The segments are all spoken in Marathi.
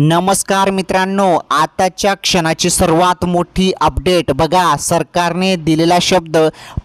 नमस्कार मित्रांनो आताच्या क्षणाची सर्वात मोठी अपडेट बघा सरकारने दिलेला शब्द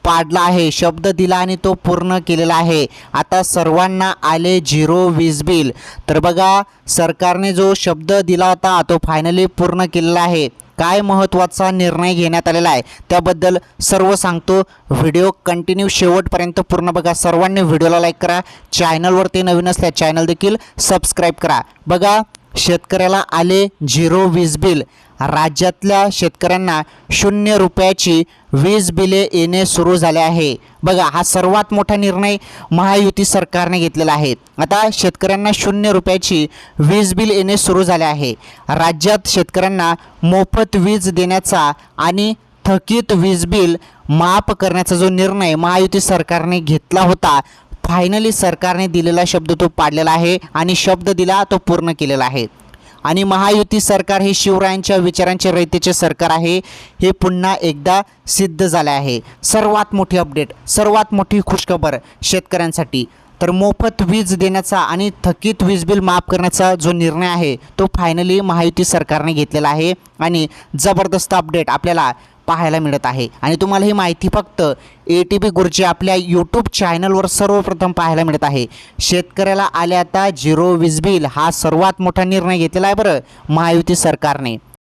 पाडला आहे. शब्द दिला आणि तो पूर्ण केलेला आहे. आता सर्वांना आले झिरो वीज बिल. तर बघा सरकारने जो शब्द दिला होता तो फायनली पूर्ण केलेला आहे. काय महत्त्वाचा निर्णय घेण्यात आलेला आहे त्याबद्दल सर्व सांगतो. व्हिडिओ कंटिन्यू शेवटपर्यंत पूर्ण बघा. सर्वांनी व्हिडिओला लाईक करा. चॅनलवरती नवीन असल्या चॅनल देखील सबस्क्राईब करा. बघा शेतकऱ्याला आले झिरो वीज बिल. राज्यातल्या शेतकऱ्यांना शून्य रुपयाची वीज बिले येणे सुरू झाले आहे. बघा हा सर्वात मोठा निर्णय महायुती सरकारने घेतलेला आहे. आता शेतकऱ्यांना शून्य रुपयाची वीज बिल येणे सुरू झाले आहे. राज्यात शेतकऱ्यांना मोफत वीज देण्याचा आणि थकीत वीज बिल माफ करण्याचा जो निर्णय महायुती सरकारने घेतला होता फायनली सरकारने दिलेला शब्द तो पाडलेला आहे आणि शब्द दिला तो पूर्ण केलेला आहे. आणि महायुती सरकार हे शिवरायांच्या विचारांचे रयतेचे सरकार आहे. हे पुन्हा एकदा सिद्ध झाले आहे. सर्वात मोठी अपडेट सर्वात मोठी खुशखबर शेतकऱ्यांसाठी. तर मोफत वीज देण्याचा आणि थकीत वीज बिल माफ करण्याचा जो निर्णय आहे तो फायनली महायुती सरकारने घेतलेला आहे. आणि जबरदस्त अपडेट आपल्याला पाहायला मिळत आहे. आणि तुम्हाला ही माहिती फक्त ए टी पी गुरुजी आपल्या यूट्यूब चॅनलवर सर्वप्रथम पाहायला मिळत आहे. शेतकऱ्याला आल्या आता झिरो वीज बिल हा सर्वात मोठा निर्णय घेतलेला आहे बरं महायुती सरकारने.